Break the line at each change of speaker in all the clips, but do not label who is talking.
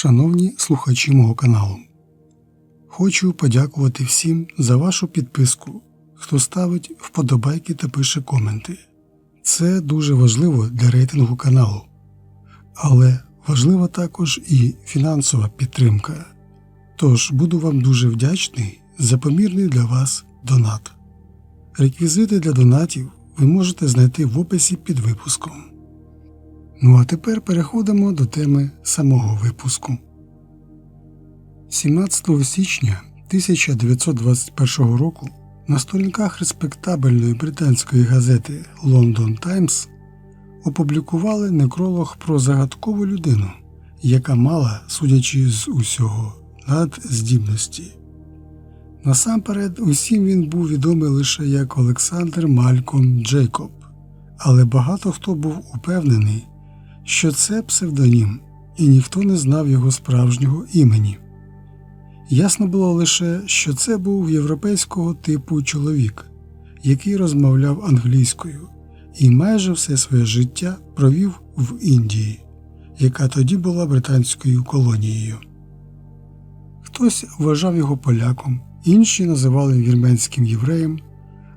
Шановні слухачі мого каналу, хочу подякувати всім за вашу підписку, хто ставить вподобайки та пише коменти. Це дуже важливо для рейтингу каналу, але важлива також і фінансова підтримка. Тож буду вам дуже вдячний за помірний для вас донат. Реквізити для донатів ви можете знайти в описі під випуском. Ну а тепер переходимо до теми самого випуску. 17 січня 1921 року на сторінках респектабельної британської газети London Times опублікували некролог про загадкову людину, яка мала, судячи з усього, надздібності. Насамперед, усім він був відомий лише як Олександр Мальком Джейкоб, але багато хто був упевнений, що це псевдонім, і ніхто не знав його справжнього імені. Ясно було лише, що це був європейського типу чоловік, який розмовляв англійською і майже все своє життя провів в Індії, яка тоді була британською колонією. Хтось вважав його поляком, інші називали вірменським євреєм,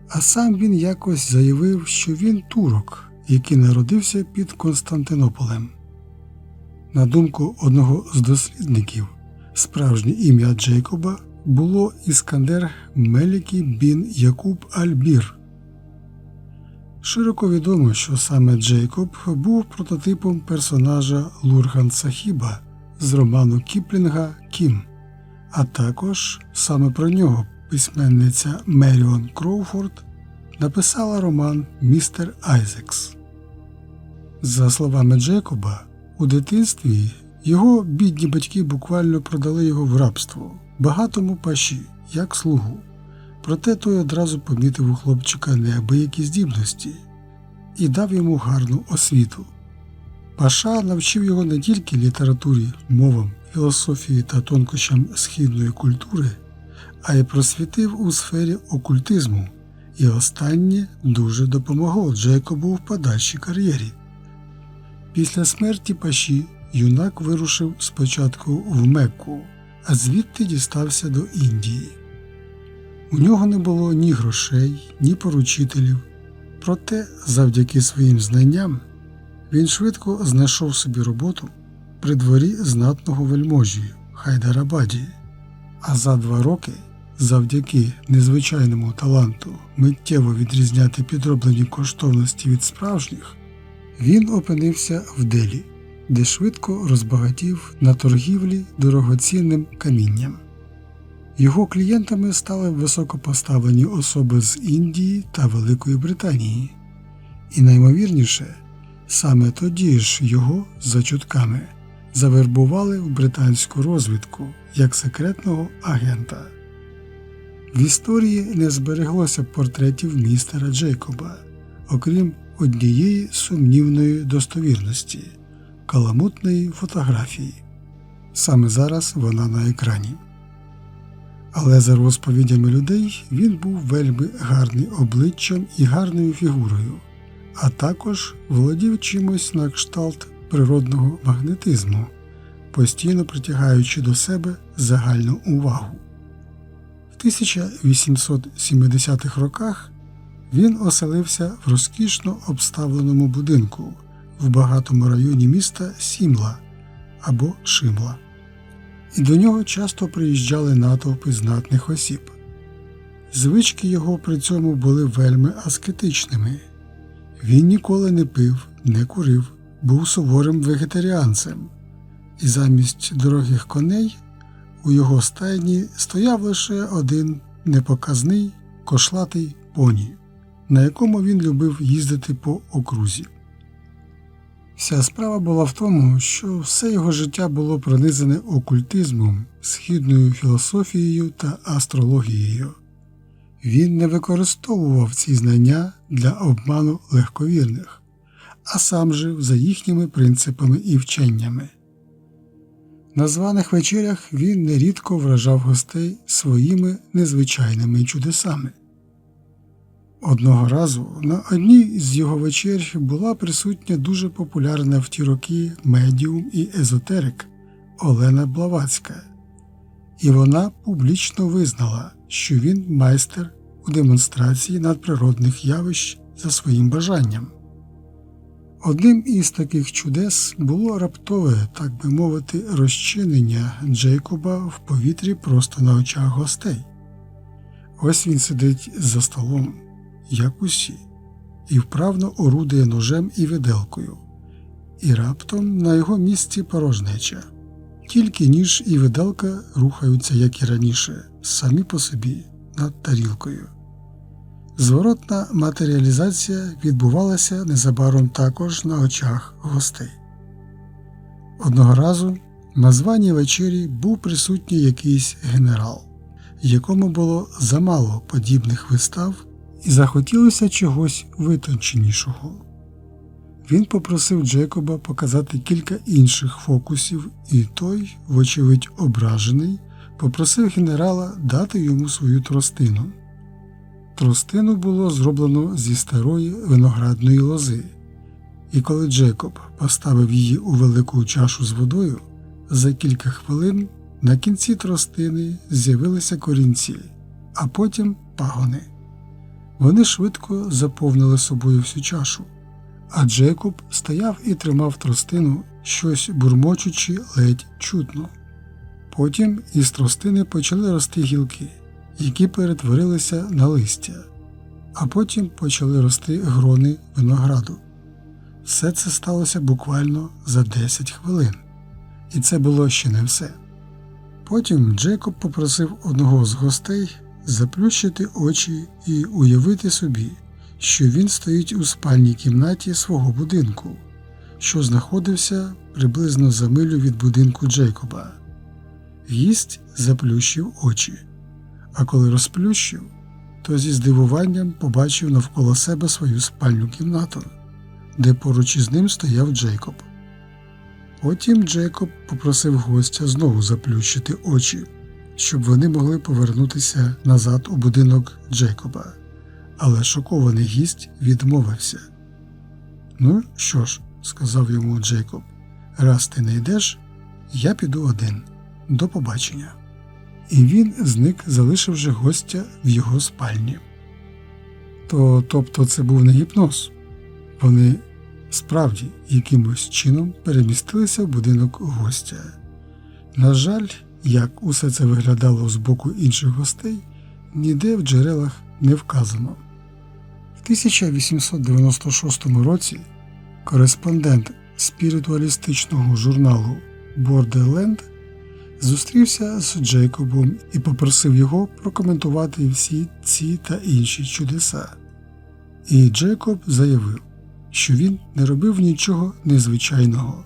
а сам він якось заявив, що він турок, який народився під Константинополем. На думку одного з дослідників, справжнє ім'я Джейкоба було Іскандер Мелікі бін Якуб Альбір. Широко відомо, що саме Джейкоб був прототипом персонажа Лурган Сахіба з роману Кіплінга Кім, а також саме про нього письменниця Меріон Кроуфорд написала роман Містер Айзекс. За словами Джейкоба, у дитинстві його бідні батьки буквально продали його в рабство багатому паші, як слугу. Проте той одразу помітив у хлопчика неабиякі здібності і дав йому гарну освіту. Паша навчив його не тільки літературі, мовам, філософії та тонкощам східної культури, а й просвітив у сфері окультизму, і останнє дуже допомогло Джейкобу в подальшій кар'єрі. Після смерті Паші юнак вирушив спочатку в Мекку, а звідти дістався до Індії. У нього не було ні грошей, ні поручителів, проте, завдяки своїм знанням, він швидко знайшов собі роботу при дворі знатного вельможі Хайдарабаді, а за два роки, завдяки незвичайному таланту миттєво відрізняти підроблені коштовності від справжніх, він опинився в Делі, де швидко розбагатів на торгівлі дорогоцінним камінням. Його клієнтами стали високопоставлені особи з Індії та Великої Британії, і наймовірніше, саме тоді ж його, за чутками, завербували в британську розвідку як секретного агента. В історії не збереглося портретів містера Джейкоба, окрім однієї сумнівної достовірності каламутної фотографії. Саме зараз вона на екрані. Але за розповідями людей він був вельми гарний обличчям і гарною фігурою, а також володів чимось на кшталт природного магнетизму, постійно притягаючи до себе загальну увагу. В 1870-х роках він оселився в розкішно обставленому будинку в багатому районі міста Сімла або Шимла і до нього часто приїжджали натовпи знатних осіб. Звички його при цьому були вельми аскетичними. Він ніколи не пив, не курив, був суворим вегетаріанцем, і замість дорогих коней у його стайні стояв лише один непоказний кошлатий поні, на якому він любив їздити по окрузі. Вся справа була в тому, що все його життя було пронизане окультизмом, східною філософією та астрологією. Він не використовував ці знання для обману легковірних, а сам жив за їхніми принципами і вченнями. На званих вечерях він нерідко вражав гостей своїми незвичайними чудесами. Одного разу на одній з його вечер була присутня дуже популярна в ті роки медіум і езотерик Олена Блавацька, і вона публічно визнала, що він майстер у демонстрації надприродних явищ за своїм бажанням. Одним із таких чудес було раптове, так би мовити, розчинення Джейкоба в повітрі просто на очах гостей. Ось він сидить за столом, як усі, і вправно орудує ножем і виделкою, і раптом на його місці порожнеча. Тільки ніж і виделка рухаються, як і раніше, самі по собі над тарілкою. Зворотна матеріалізація відбувалася незабаром також на очах гостей. Одного разу на званій вечері був присутній якийсь генерал, якому було замало подібних вистав, і захотілося чогось витонченішого. Він попросив Джекоба показати кілька інших фокусів, і той, вочевидь ображений, попросив генерала дати йому свою тростину. Тростину було зроблено зі старої виноградної лози, і коли Джекоб поставив її у велику чашу з водою, за кілька хвилин на кінці тростини з'явилися корінці, а потім пагони. Вони швидко заповнили собою всю чашу, а Джекоб стояв і тримав тростину, щось бурмочучи ледь чутно. Потім із тростини почали рости гілки які перетворилися на листя, а потім почали рости грони винограду. Все це сталося буквально за 10 хвилин, і це було ще не все. Потім Джекоб попросив одного з гостей заплющити очі і уявити собі, що він стоїть у спальній кімнаті свого будинку, що знаходився приблизно за милю від будинку Джейкоба. Гість заплющив очі а коли розплющив, то зі здивуванням побачив навколо себе свою спальню кімнату, де поруч із ним стояв Джейкоб. Потім Джейкоб попросив гостя знову заплющити очі, щоб вони могли повернутися назад у будинок Джейкоба, але шокований гість відмовився. Ну що ж, сказав йому Джейкоб, раз ти не йдеш, я піду один. До побачення і він зник, залишивши гостя в його спальні. То, Тобто це був не гіпноз, вони справді якимось чином перемістилися в будинок гостя. На жаль, як усе це виглядало з боку інших гостей, ніде в джерелах не вказано. В 1896 році кореспондент спіритуалістичного журналу Бордерленд зустрівся з Джейкобом і попросив його прокоментувати всі ці та інші чудеса. І Джейкоб заявив, що він не робив нічого незвичайного,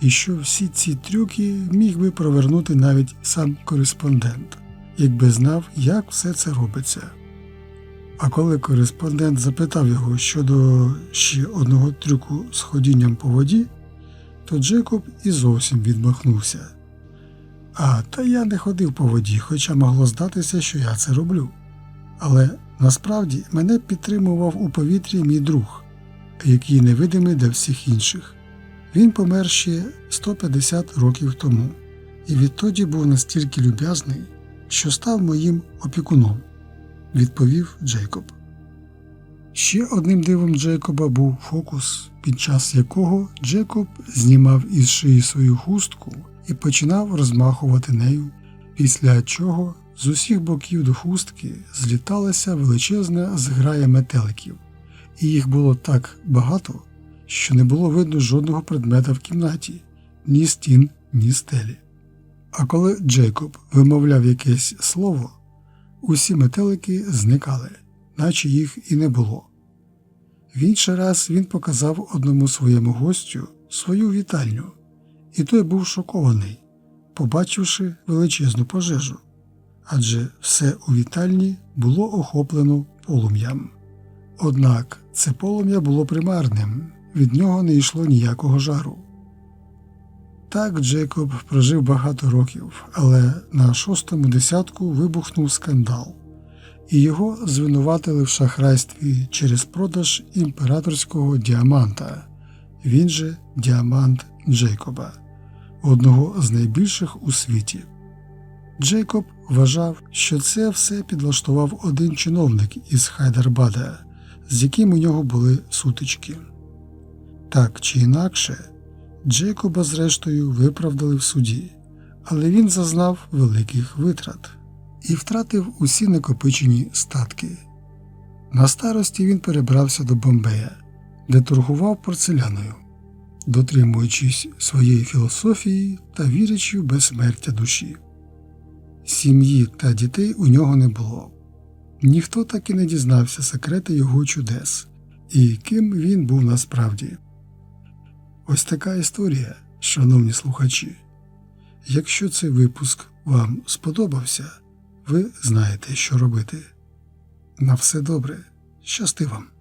і що всі ці трюки міг би провернути навіть сам кореспондент, якби знав, як все це робиться. А коли кореспондент запитав його щодо ще одного трюку з ходінням по воді, то Джекоб і зовсім відмахнувся. А та я не ходив по воді, хоча могло здатися, що я це роблю. Але насправді мене підтримував у повітрі мій друг, який невидимий для всіх інших. Він помер ще 150 років тому, і відтоді був настільки люб'язний, що став моїм опікуном, відповів Джейкоб. Ще одним дивом Джейкоба був фокус, під час якого Джейкоб знімав із шиї свою хустку і починав розмахувати нею, після чого з усіх боків до хустки зліталася величезна зграя метеликів, і їх було так багато, що не було видно жодного предмета в кімнаті, ні стін, ні стелі. А коли Джейкоб вимовляв якесь слово, усі метелики зникали, наче їх і не було. В інший раз він показав одному своєму гостю свою вітальню і той був шокований, побачивши величезну пожежу, адже все у вітальні було охоплено полум'ям. Однак це полум'я було примарним, від нього не йшло ніякого жару. Так Джейкоб прожив багато років, але на шостому десятку вибухнув скандал, і його звинуватили в шахрайстві через продаж імператорського діаманта, він же діамант Джейкоба одного з найбільших у світі. Джейкоб вважав, що це все підлаштував один чиновник із Хайдарбада, з яким у нього були сутички. Так чи інакше, Джейкоба зрештою виправдали в суді, але він зазнав великих витрат і втратив усі накопичені статки. На старості він перебрався до Бомбея, де торгував порцеляною, дотримуючись своєї філософії та вірячи в безсмертя душі. Сім'ї та дітей у нього не було. Ніхто так і не дізнався секрети його чудес і ким він був насправді. Ось така історія, шановні слухачі. Якщо цей випуск вам сподобався, ви знаєте, що робити. На все добре, щасти вам!